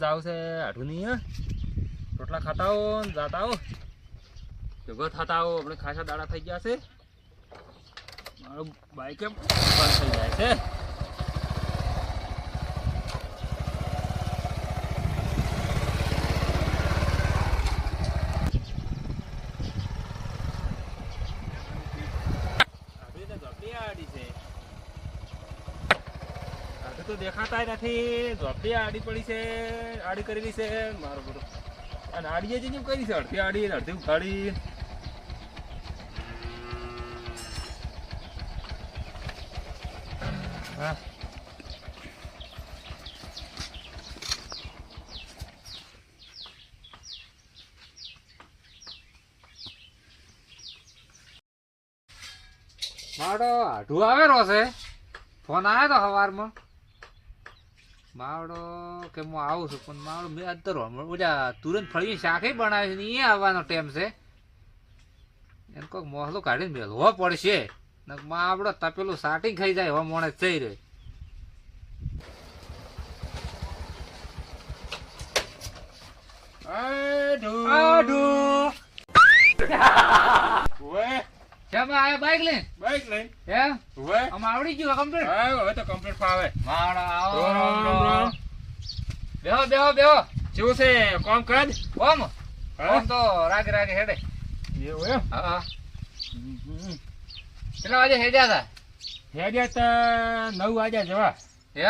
જાવ છે આઠું નહીં રોટલા ખાતા હો જાતા હો. ભેગો થતા હો આપણે ખાસા દાડા થઈ ગયા છે. મારું બાઈક બંધ થઈ જાય છે આટલી તો ઝોપડી આડી છે આટલું તો દેખાતા નથી. ઝોપડી આડી પડી છે, આડી કરેલી છે. મારો બધું. અને આડીએ જે કરી છે, અડધી આડી અડધી ઉખાડી. હા. મારો આઢું આવેલો છે. ફોન આવ્યો તો સવારમાં માવડો કે હું આવું છું પણ માવડો મેં આજ ઓજા તુરંત ફળી શાખે બનાવી છે એ આવવાનો ટાઈમ છે. એને કોઈક મોહલો કાઢીને મેલવો પડશે. ને માવડો તપેલું સાટી ખાઈ જાય હવે મોણે જઈ રહ્યો આઢું આઢું ઉવે કેમ આયા બાઈક લઈને? બાઈક લઈને. હે? આમ આવડી ગયું કમ્પ્લીટ હા હવે તો કમ્પ્લીટ ફાવે. આવો રામ. બેહો બેહો બેહો. છે કોમ કાજ કોમ? હા? તો રાગે રાગે હેડે. એવું એમ? હા હા. કેટલા વાગે હેડ્યા હતા હેડ્યા તો નવ વાગ્યા જવા. હે?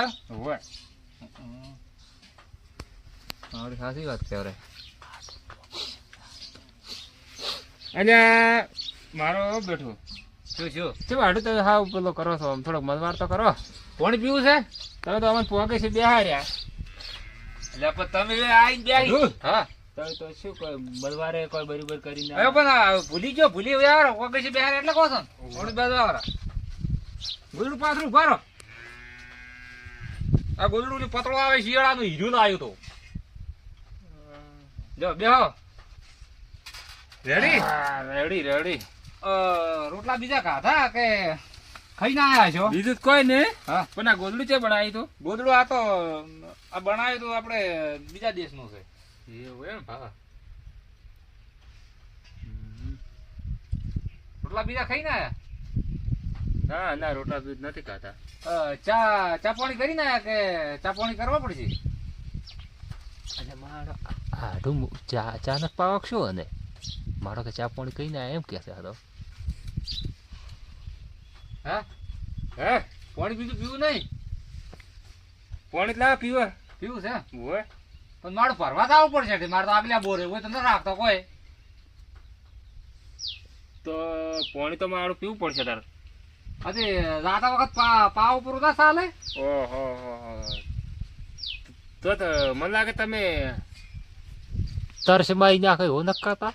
મારી ખાસી વાત કરે અને મારો બેઠું. શું શું? શું આડું તો હા પેલો કરો છો આમ થોડોક મનવાર તો કરો. કોણ પીવું છે? તમે તો અમને પોકે છે બેહાર્યા. એટલે પણ તમે આવીને આઈને હા. તમે તો શું કોઈ બલવારે કોઈ બરોબર કરીને હવે પણ ભૂલી ગયો ભૂલી ગયા યાર ઓકે છે બેહાર એટલે કહો છો. ને પાણી ગુલડું પાથરું ભરો આ ગોદડું જે પતળો આવે શિયાળાનું હીરું આવ્યું તો. જો બેહો. રેડી રેડી રેડી રોટલા બીજા ખાધા કે ખાઈ ના આયા છો? બીજું કોઈ ને હા. પણ આ ગોદડું છે બનાવી તો ગોદડું આ તો આ બનાવ્યું તો આપણે બીજા દેશનું છે. એવું એમ? હા. રોટલા બીજા ખાઈને આવ્યા ના ના રોટલા દૂધ નથી ખાતા ચા ચા પાણી કરી ના કે ચા પાણી કરવા પડશે? અને મારો આઢું ચા ચા નથી પાવક શું અને? મારો કે ચા પાણી કહીને એમ કહેશે હતો હા? હે? પાણી બીજું પીવું નહીં? પાણી લાવ પીવા. પીવું છે? હોય. પણ મારે ભરવા તો આવવું પડશે મારે તો આગલા બોરે હોય તો ન રાખતો કોઈ. તો પાણી તો મારું પીવું પડશે તાર. અરે રાતા વખત પા પાવ ઉપર ના ચાલે? ઓહો હો હો. તો તો મને લાગે તમે તરસ મારી નાખે હો નક્કાતા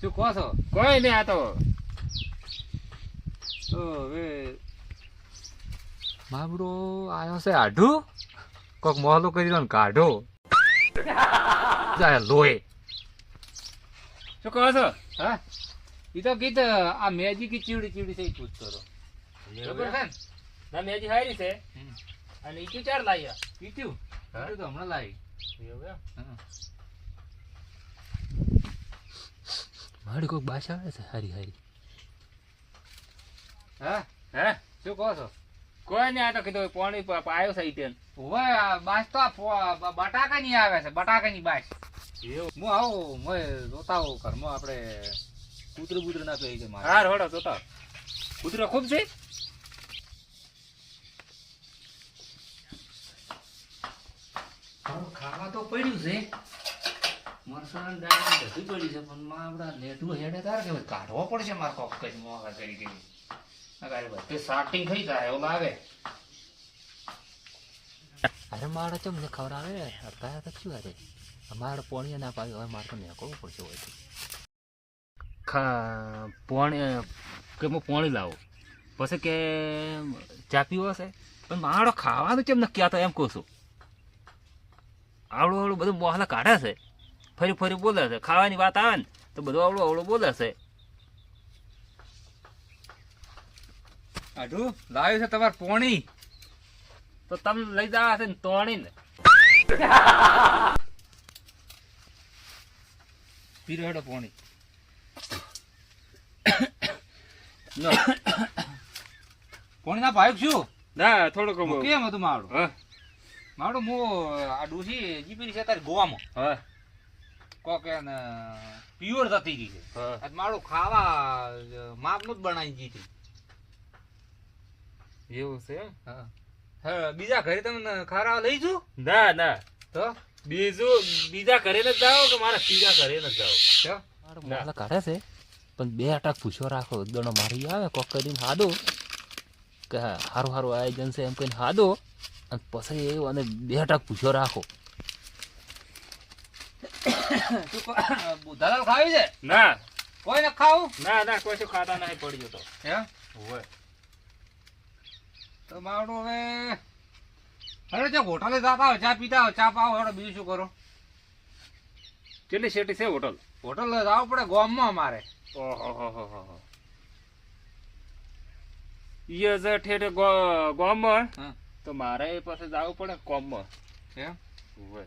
શું કહો છો? કોઈ નહીં આ તો. તો હવે મામડો આયો છે આઢું? કોક મોહલો કરી દો ને કાઢો. જાય લોહે. શું કહો છો? હા? ઈ તો ગીત આ મેજી કી ચીવડી ચીવડી થઈ પૂછતો હતો. બરોબર છે ને? મેજી હારી છે. હમ. અને ઈ ચાર લાવ્યા હા? પીટ્યું તો હમણાં લાવી. મારી કોક બાસા આવે છે. હારી હારી. હા? હે? શું કહો છો? કોઈ નહીં આ તો કીધું પાણી પ- પાયો છે. ઓવે આ બાસ તો બટાકા ની આવે છે બટાકાની બાસ. એવું? હું આવું મે જોતા આવું ઘરમાં આપણે કૂતરું બૂતરું ના છે મારે. હાર હોડો જોતા કૂતરો ખૂબ છે? ખાવા તો પડ્યું છે. મરસાણ ડાયરેક્ટ બધું પડ્યું છે પણ માં આપડા લેટું હેડે તારે કે કાઢવો પડશે મારે કોક કઈ મોહા કરી કરી અગાડી બધે થઈ જાય એવું લાગે. અરે મારે ચમ ને ખબર આવે અડધા તો શું અરે અમારે પોણીએ ના પાડ્યું હવે મારે તો નીકળવું પડશે હોય તો. ખા પાણી કે હું પોણી લાવું. પછી કે ચા પીવો હશે? પણ મારો ખાવાનું કેમ નક્કી? આતો એમ કહું છું. આવડું આવડું બધું મોહલા કાઢે છે. ફરી ફરી બોલે છે. ખાવાની વાત આવે ને તો બધું આવડું આવડું બોલે છે. આઢું લાવ્યું છે તમારે પોણી. તો તમે લઈ જવા છે ને તોણી ને પીરો હેડો પોણી. પોણી ના ભાઈ છું? ના થોડુંક કેમ હતું મારું હા. માવડું હું આ ડોસી જીપી છે તારી ગોવામાં. હા. કોક પ્યોર થતી ગઈ છે. મારું ખાવા માપનું જ બનાવી જીતી એવું છે એમ? હા. હા, બીજા ઘરે તમે ખારા લઈ જુ ના ના. તો? બીજું બીજા ઘરે ન જાઓ કે મારા ત્રીજા ઘરે ન જાઓ? મારો કાઢે છે. પણ બે અટક પૂછો રાખો. દોણો મારી આવે કોક કરીને હાદો. કે હારું હારું આયોજન છે એમ કહીને હાદો. અને પછી એવું અને બે અટક પૂછો રાખો. તું દલાલ ખાવી છે? ના. કોઈ ન ખાવું? ના ના કોઈ શું ખાતા નહીં પડ્યું તો. હે? હોય. તો માવડું હવે અરે જો હોટલે જતા હોય ચા પીતા હોય ચા પાવો હેડો બીજું શું કરો? કેટલી શેટી છે હોટલ? હોટલ જવું પડે ગામમાં અમારે. ઓહો ઈ જે ઠેઠ ગામમાં. તો મારે પાસે જવું પડે કોમમાં એમ હોય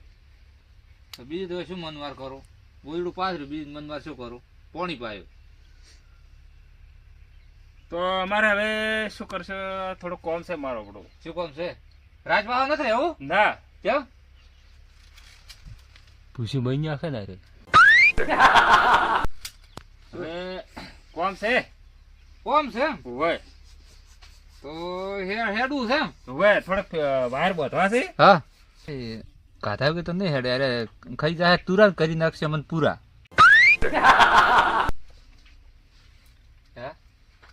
તો બીજું તો શું મનવાર કરું? બોયડું પાછળ બીજું મનવાર શું કરું? પોણી પાયું. તો અમારે હવે શું કરશે? થોડું કોમ છે મારો બધો શું કોમ છે? રાજમાં નથી રહેવું? ના. કેમ? પૂછ્યું બની નાખે ને રે હવે કોમ છે? કોમ છે હોય. તો હે- હેડું છે હોય થોડક વાયર બધવા છે. હા. ગાધા કે તો નહીં હેડે અરે ખાઈ જાય તુરંત કરી નાખશે મને પૂરા.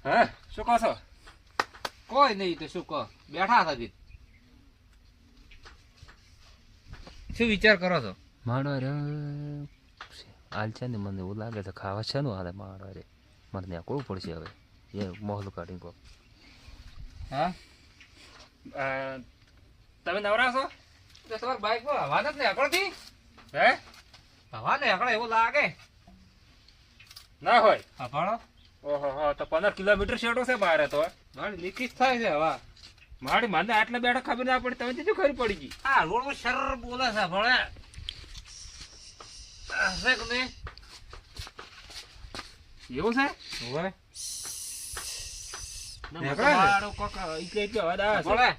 હા શું કહો છો? કોઈ નહીં તો શું કહો? બેઠા હતા શું વિચાર કરો છો? માણો રે હાલ છે ને મને એવું લાગે છે ખાવા છે ને હાલે માણો રે. મને ત્યાં કોઈ પડશે હવે? એ મોહલ કાઢી કહો. હા? તમે નવરા છો? તો તમારી બાઈક પર હવા નથી અકળતી હે? હવા અકળે એવું લાગે. ના હોય. હા ઓહો તો પંદર કિલોમીટર શેડો છે મારે તો. મારી લીકેજ થાય છે હવા. મારી મને આટલા બેઠા ખબર ના પડી તમે શું ખબર પડી ગઈ? આ રોડ શર બોલે છે ભણે. હશે કે નહીં? એવું છે? હોય ના, નીકળે છે? મારો કોક એટલે એટલે અવાજ આવે ભણે.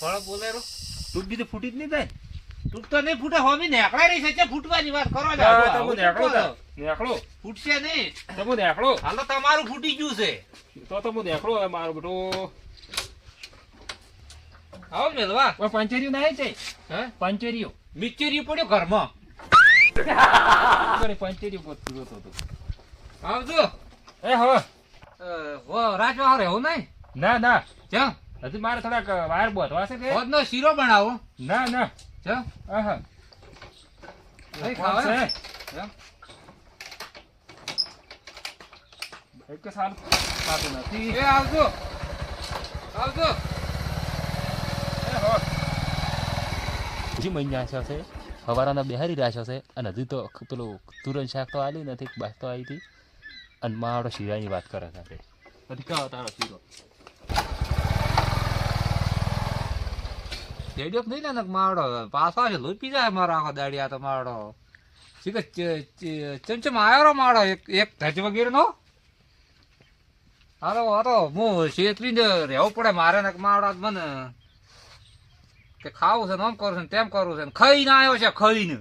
ભણે બોલે રો. તું બીજું ફૂટી જ નહીં થાય? તૂટતો નહીં ફૂટે હોમી નીકળાય રહી છે ફૂટવાની વાત કરો તમે નેકળો તો. નેકળો ફૂટશે નહીં. તમે નેકળો? હાલો તમારું ફૂટી ગયું છે. તો તમે નેકળો હવે મારો બેટો આવો મેલવા. ઓય પંચેરીઓ નહીં છે હે? પંચેરીઓ. મિચેરીઓ પડ્યો ઘરમાં. પંચેરીઓ ગોતતો ગોતતો હતો. આવજો. એ હો હો રાજવા રહેવું નહીં? ના ના. ચમ. હજી મારે થોડાક વાયર બોધવા છે કે? શીરો બનાવો. ના ના. ચમ આહા. કઈ કોણ ખાવા? છે? ચમ એક કે સાલ ખાતું નથી એ આવજો. આવજો. હજી મહિના છે છે. હવારાના બિહારી રહ્યા છે અને હજી તો પેલું તુરંત શાક તો આલી નથી બાસ તો આવી હતી. અને મારો શિરાની વાત કરે છે. બધી તારો શીરો. રેડિયો નહીં ને માવડો. પાછો છે લોહી પી જાય મારો આખો દાડિયા તો માવડો. શીખર ચમચમ આવ્યો માવડો? એક એક ધજ વગેરે નો હાલો હાલો, હું છેતરીને રહેવું પડે મારે ને માવડા મને. કે ખાવું છે ને આમ કરું છે ને તેમ કરું છે ને. ખાઈને આવ્યો છે, ખાઈને.